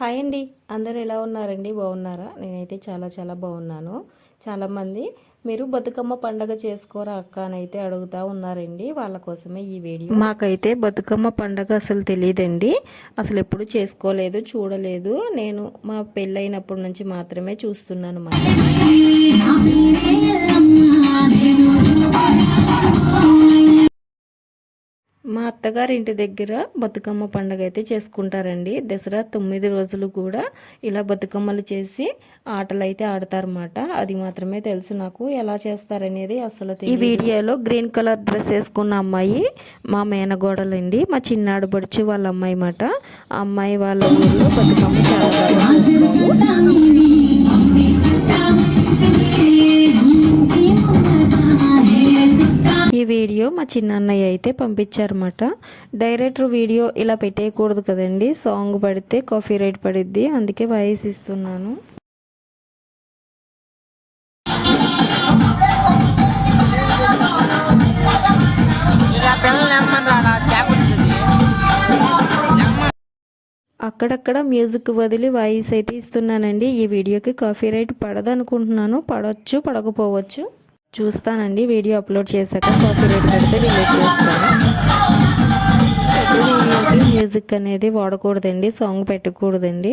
Hi అండి. అందరూ ఎలా ఉన్నారండి? బాగున్నారా? నేనైతే చాలా చాలా బాగున్నాను. చాలామంది మీరు బతుకమ్మ పండగ చేసుకోరా అక్క? అని అయితే అడుగుతూ ఉన్నారండి. వాళ్ళ కోసమే ఈ వీడియో. మాకైతే బతుకమ్మ పండగ అసలు తెలియదండి అసలు ఎప్పుడు చేసుకోలేదు చూడలేదు. నేను మా పెళ్ళైనప్పటి నుంచి మాత్రమే చూస్తున్నాను మా అత్తగారి ఇంటి దగ్గర బతుకమ్మ పండుగ అయితే చేసుకుంటారండి. దసరా తొమ్మిది రోజులు కూడా ఇలా బతుకమ్మలు చేసి ఆటలు అయితే ఆడతారన్నమాట. అది మాత్రమే తెలుసు నాకు. ఎలా చేస్తారనేది అసలు ఈ వీడియోలో గ్రీన్ కలర్ డ్రెస్ వేసుకున్న అమ్మాయి మా మేనగోడలండి మా చిన్నాడు బడిచి వాళ్ళ అమ్మాయి మాట. ఆ అమ్మాయి వాళ్ళ ఊళ్ళో బతుకమ్మ చాలా చిన్నన్నయ్య అయితే పంపించారన్నమాట. డైరెక్టర్ వీడియో ఇలా పెట్టేయకూడదు కదండి సాంగ్ పడితే కాఫీ రైట్ పడిద్ది అందుకే వాయిస్ ఇస్తున్నాను. అక్కడక్కడ మ్యూజిక్ వదిలి వాయిస్ అయితే ఇస్తున్నానండి. ఈ వీడియోకి కాఫీ రైట్ పడదనుకుంటున్నాను. పడవచ్చు పడకపోవచ్చు. చూస్తానండి. వీడియో అప్లోడ్ చేశాక కాపీ రేట్ పెడితే డిలీట్ చేస్తాను. మ్యూజిక్ అనేది వాడకూడదండి. సాంగ్ పెట్టకూడదండి.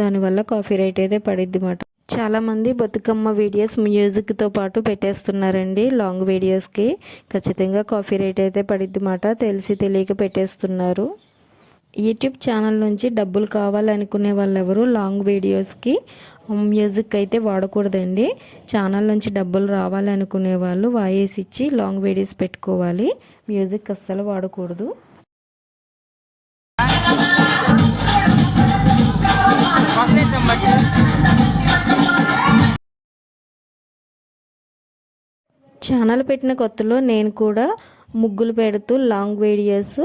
దానివల్ల కాఫీ రేట్ అయితే పడిద్ది మాట. చాలామంది బతుకమ్మ వీడియోస్ మ్యూజిక్తో పాటు పెట్టేస్తున్నారండి లాంగ్ వీడియోస్కి. ఖచ్చితంగా కాఫీ రేట్ అయితే పడిద్ది మాట. తెలిసి తెలియక పెట్టేస్తున్నారు. యూట్యూబ్ ఛానల్ నుంచి డబ్బులు కావాలనుకునే వాళ్ళు ఎవరు లాంగ్ వీడియోస్కి మ్యూజిక్ అయితే వాడకూడదండి. ఛానల్ నుంచి డబ్బులు రావాలనుకునే వాళ్ళు వాయిస్ ఇచ్చి లాంగ్ వీడియోస్ పెట్టుకోవాలి. మ్యూజిక్ అస్సలు వాడకూడదు. ఛానల్ పెట్టిన కొత్తలో నేను కూడా ముగ్గులు పెడుతూ లాంగ్ వీడియోస్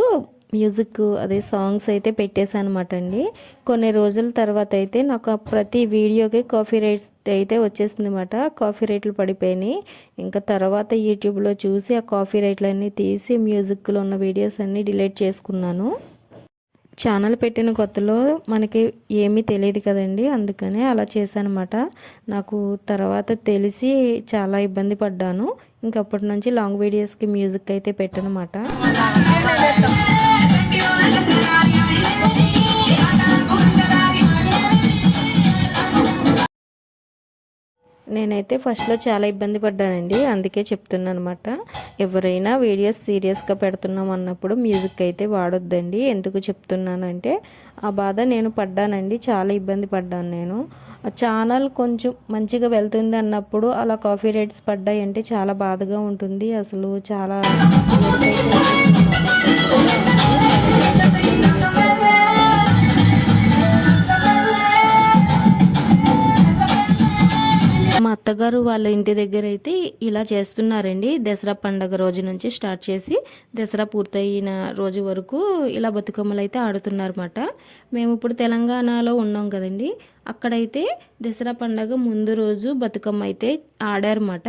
మ్యూజిక్ అదే సాంగ్స్ అయితే పెట్టేశాను అనమాట అండి కొన్ని రోజుల తర్వాత అయితే నాకు ప్రతి వీడియోకి కాఫీ రైట్స్ అయితే వచ్చేసింది అనమాట కాఫీ రేట్లు పడిపోయినాయి. ఇంకా తర్వాత యూట్యూబ్లో చూసి ఆ కాఫీ రేట్లన్నీ తీసి మ్యూజిక్లో ఉన్న వీడియోస్ అన్నీ డిలీట్ చేసుకున్నాను. ఛానల్ పెట్టిన కొత్తలో మనకి ఏమీ తెలియదు కదండి. అందుకనే అలా చేశానమాట నాకు తర్వాత తెలిసి చాలా ఇబ్బంది పడ్డాను. ఇంకప్పటి నుంచి లాంగ్ వీడియోస్కి మ్యూజిక్ అయితే పెట్టనమాట నేనైతే ఫస్ట్లో చాలా ఇబ్బంది పడ్డానండి. అందుకే చెప్తున్నాను అనమాట ఎవరైనా వీడియోస్ సీరియస్గా పెడుతున్నాం అన్నప్పుడు మ్యూజిక్ అయితే వాడొద్దండి. ఎందుకు చెప్తున్నానంటే ఆ బాధ నేను పడ్డానండి. చాలా ఇబ్బంది పడ్డాను నేను. ఛానల్ కొంచెం మంచిగా వెళ్తుంది అన్నప్పుడు అలా కాఫీ రేట్స్ పడ్డాయి అంటే చాలా బాధగా ఉంటుంది. అసలు చాలా మా అత్తగారు వాళ్ళ ఇంటి దగ్గర అయితే ఇలా చేస్తున్నారండి. దసరా పండగ రోజు నుంచి స్టార్ట్ చేసి దసరా పూర్తయిన రోజు వరకు ఇలా బతుకమ్మలు అయితే ఆడుతున్నారన్నమాట. మేము ఇప్పుడు తెలంగాణలో ఉన్నాం కదండి. అక్కడైతే దసరా పండగ ముందు రోజు బతుకమ్మ అయితే ఆడారన్నమాట.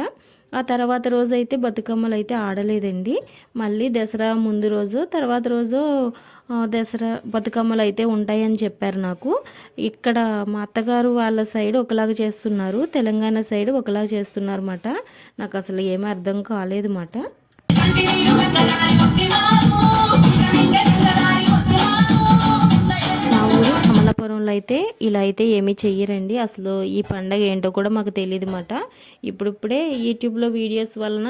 ఆ తర్వాత రోజు అయితే బతుకమ్మలు అయితే ఆడలేదండి. మళ్ళీ దసరా ముందు రోజు తర్వాత రోజు దసరా బతుకమ్మలు అయితే ఉంటాయని చెప్పారు నాకు. ఇక్కడ మా అత్తగారు వాళ్ళ సైడ్ ఒకలాగా చేస్తున్నారు. తెలంగాణ సైడ్ ఒకలాగా చేస్తున్నారు అన్నమాట నాకు అసలు ఏమీ అర్థం కాలేదు వాళ్ళు అయితే ఇలా అయితే ఏమీ చెయ్యరండి. అసలు ఈ పండగ ఏంటో కూడా మాకు తెలియదు అన్నమాట ఇప్పుడిప్పుడే యూట్యూబ్లో వీడియోస్ వలన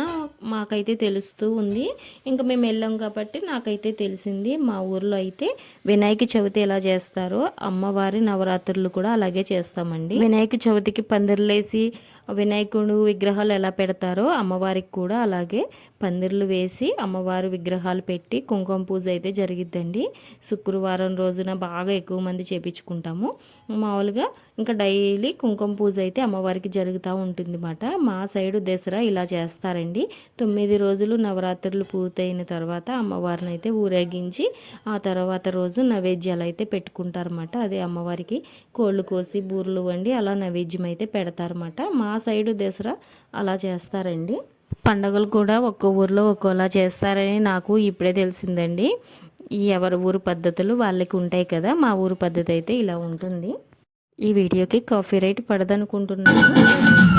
మాకైతే తెలుస్తూ ఉంది. ఇంకా మేము వెళ్ళాం కాబట్టి నాకైతే తెలిసింది మా ఊర్లో అయితే వినాయక చవితి ఎలా చేస్తారో అమ్మవారి నవరాత్రులు కూడా అలాగే చేస్తామండి. వినాయక చవితికి పందిర్లేసి వినాయకుడు విగ్రహాలు ఎలా పెడతారో అమ్మవారికి కూడా అలాగే పందిర్లు వేసి అమ్మవారి విగ్రహాలు పెట్టి కుంకుమ పూజ అయితే జరిగిద్దండి. శుక్రవారం రోజున బాగా ఎక్కువ మంది చేపించుకుంటాము. మామూలుగా ఇంకా డైలీ కుంకుమ పూజ అయితే అమ్మవారికి జరుగుతూ ఉంటుంది అన్నమాట మా సైడు దసరా ఇలా చేస్తారండి. తొమ్మిది రోజులు నవరాత్రులు పూర్తయిన తర్వాత అమ్మవారిని అయితే ఊరేగించి ఆ తర్వాత రోజు నైవేద్యాలు అయితే పెట్టుకుంటారన్నమాట. అదే అమ్మవారికి కోళ్ళు కోసి బూరెలు వండి అలా నైవేద్యం అయితే పెడతారన్నమాట. మా సైడు దసరా అలా చేస్తారండి. పండగలు కూడా ఒక్కో ఊర్లో ఒక్కోలా చేస్తారని నాకు ఇప్పుడే తెలిసిందండి. ఈ ఎవరి ఊరు పద్ధతులు వాళ్ళకి ఉంటాయి కదా మా ఊరు పద్ధతి అయితే ఇలా ఉంటుంది. ఈ వీడియోకి కాఫీ రైట్ పడదనుకుంటున్నాను.